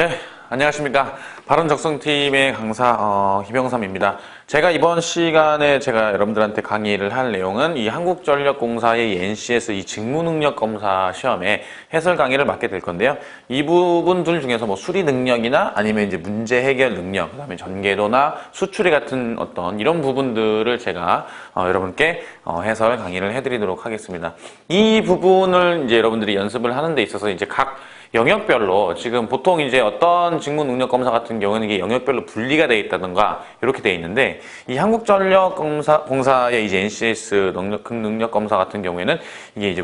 네, 안녕하십니까. 바른적성팀의 강사 어, 김영삼입니다. 제가 이번 시간에 제가 여러분들한테 강의를 할 내용은 이 한국전력공사의 이 NCS 이 직무능력검사 시험에 해설 강의를 맡게 될 건데요. 이 부분들 중에서 뭐 수리 능력이나 아니면 이제 문제 해결 능력, 그다음에 전개도나 수출이 같은 어떤 이런 부분들을 제가 어, 여러분께 어, 해설 강의를 해드리도록 하겠습니다. 이 부분을 이제 여러분들이 연습을 하는 데 있어서 이제 각 영역별로 지금 보통 이제 어떤 직무 능력 검사 같은 경우는 이게 영역별로 분리가 되어 있다든가 이렇게 되어 있는데 이 한국전력 공사 공사의 이제 NCS 능력 능력 검사 같은 경우에는 이게 이제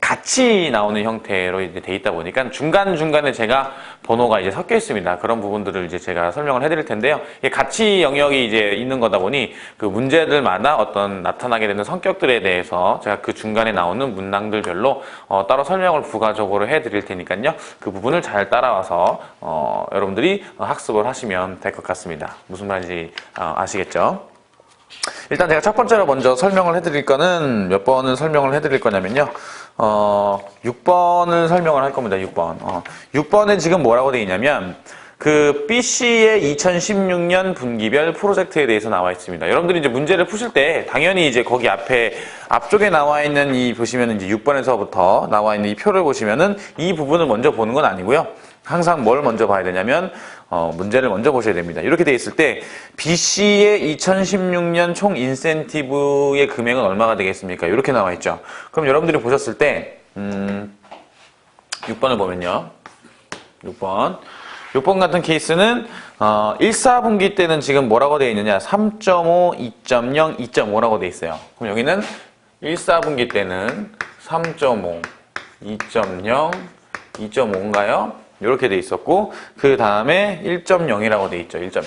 같이 나오는 형태로 이제 돼 있다 보니까 중간 중간에 제가 번호가 이제 섞여 있습니다. 그런 부분들을 이제 제가 설명을 해드릴 텐데요. 이게 같이 영역이 이제 있는 거다 보니 그 문제들마다 어떤 나타나게 되는 성격들에 대해서 제가 그 중간에 나오는 문항들별로 어, 따로 설명을 부가적으로 해드릴 테니까요. 그 부분을 잘 따라와서 어, 여러분들이 학습을 하시면 될 것 같습니다. 무슨 말인지 어, 아시겠죠? 일단 제가 첫 번째로 먼저 설명을 해드릴 거는 몇 번을 설명을 해드릴 거냐면요. 어, 6번을 설명을 할 겁니다. 6번. 어, 6번에 지금 뭐라고 되어 있냐면 그 BC의 2016년 분기별 프로젝트에 대해서 나와 있습니다. 여러분들이 이제 문제를 푸실 때 당연히 이제 거기 앞에 앞쪽에 나와 있는 이 보시면은 이제 6번에서부터 나와 있는 이 표를 보시면은 이 부분을 먼저 보는 건 아니고요. 항상 뭘 먼저 봐야 되냐면 어, 문제를 먼저 보셔야 됩니다. 이렇게 돼 있을 때 BC의 2016년 총 인센티브의 금액은 얼마가 되겠습니까? 이렇게 나와 있죠. 그럼 여러분들이 보셨을 때 음, 6번을 보면요. 6번. 6번 같은 케이스는 어, 1, 4분기 때는 지금 뭐라고 되어 있느냐? 3.5, 2.0, 2.5라고 되어 있어요. 그럼 여기는 1, 4분기 때는 3.5, 2.0, 2.5인가요? 이렇게 돼 있었고 그 다음에 1.0이라고 돼 있죠. 1.0.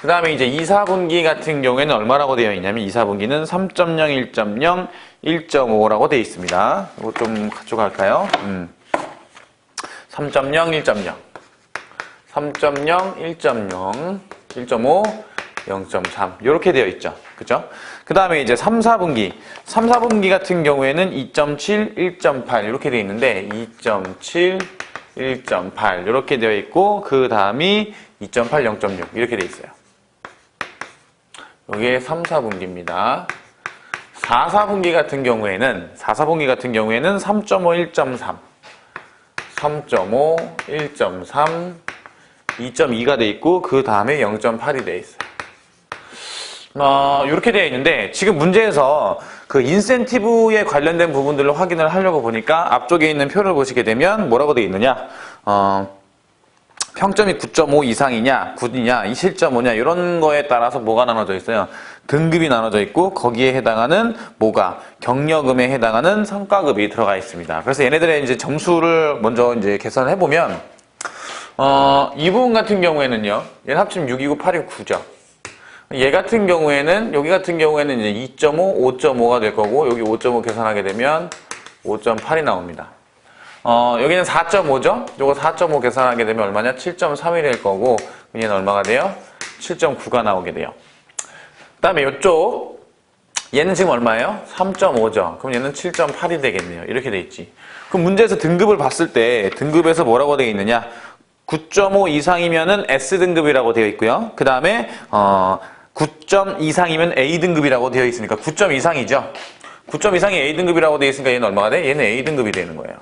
그 다음에 이제 2, 4분기 같은 경우에는 얼마라고 되어 있냐면 2, 4분기는 3.0, 1.0, 1.5라고 되어 있습니다. 이거 좀 가져갈까요? 음. 3.0, 1.0. 3.0, 1.0, 1.5, 0.3 이렇게 되어 있죠. 그죠? 그 다음에 이제 3, 4분기 3, 4분기 같은 경우에는 2.7, 1.8 이렇게 되어 있는데 2.7, 1.8 이렇게 되어 있고 그 다음이 2.8, 0.6 이렇게 되어 있어요. 이게 3, 4분기입니다. 4, 4분기 같은 경우에는 4, 4분기 같은 경우에는 3.5, 1.3 3.5, 1.3, 2.2가 돼 있고 그 다음에 0.8이 돼 있어요. 어, 이렇게 되어 있는데 지금 문제에서 그 인센티브에 관련된 부분들을 확인을 하려고 보니까 앞쪽에 있는 표를 보시게 되면 뭐라고 되어 있느냐? 어, 평점이 9.5 이상이냐, 9이냐, 7.5냐 이런 거에 따라서 뭐가 나눠져 있어요. 등급이 나눠져 있고 거기에 해당하는 뭐가 경력금에 해당하는 성과급이 들어가 있습니다. 그래서 얘네들의 이제 점수를 먼저 이제 계산을 해보면 어, 이 부분 같은 경우에는요. 얘는 합치면 6이고 8이고 9죠. 얘 같은 경우에는 여기 같은 경우에는 이제 2.5, 5.5가 될 거고 여기 5.5 계산하게 되면 5.8이 나옵니다. 어, 여기는 4.5죠? 요거 4.5 계산하게 되면 얼마냐? 7.3이 될 거고, 얘는 얼마가 돼요? 7.9가 나오게 돼요. 그 다음에 요쪽, 얘는 지금 얼마예요? 3.5죠? 그럼 얘는 7.8이 되겠네요. 이렇게 돼 있지. 그럼 문제에서 등급을 봤을 때, 등급에서 뭐라고 되어 있느냐? 9.5 이상이면은 S등급이라고 되어 있고요. 그 다음에, 어, 9점 이상이면 A등급이라고 되어 있으니까 9점 이상이죠? 9점 이상이 A등급이라고 되어 있으니까 얘는 얼마가 돼? 얘는 A등급이 되는 거예요.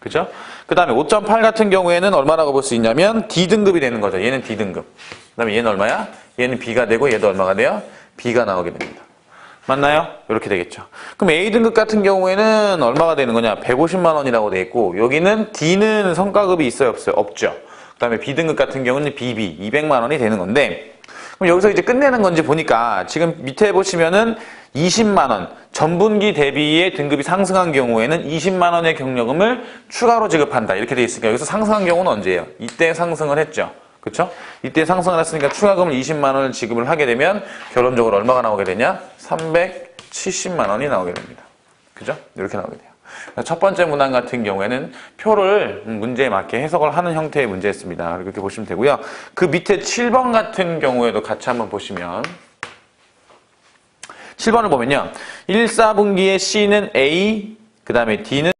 그죠? 그 다음에 5.8 같은 경우에는 얼마라고 볼 수 있냐면 D등급이 되는 거죠. 얘는 D등급. 그 다음에 얘는 얼마야? 얘는 B가 되고 얘도 얼마가 돼요? B가 나오게 됩니다. 맞나요? 이렇게 되겠죠. 그럼 A등급 같은 경우에는 얼마가 되는 거냐? 150만 원이라고 돼 있고 여기는 D는 성과급이 있어요? 없어요? 없죠. 그 다음에 B등급 같은 경우는 BB 200만 원이 되는 건데 그럼 여기서 이제 끝내는 건지 보니까 지금 밑에 보시면은 20만 원 전분기 대비의 등급이 상승한 경우에는 20만 원의 경력금을 추가로 지급한다 이렇게 돼 있으니까 여기서 상승한 경우는 언제예요? 이때 상승을 했죠. 그렇죠? 이때 상승을 했으니까 추가금을 20만 원을 지급을 하게 되면 결론적으로 얼마가 나오게 되냐? 370만 원이 나오게 됩니다. 그죠? 이렇게 나오게 돼요. 첫 번째 문항 같은 경우에는 표를 문제에 맞게 해석을 하는 형태의 문제였습니다. 이렇게 보시면 되고요. 그 밑에 7번 같은 경우에도 같이 한번 보시면 7번을 보면요. 1, 4분기에 C는 A, 그 다음에 D는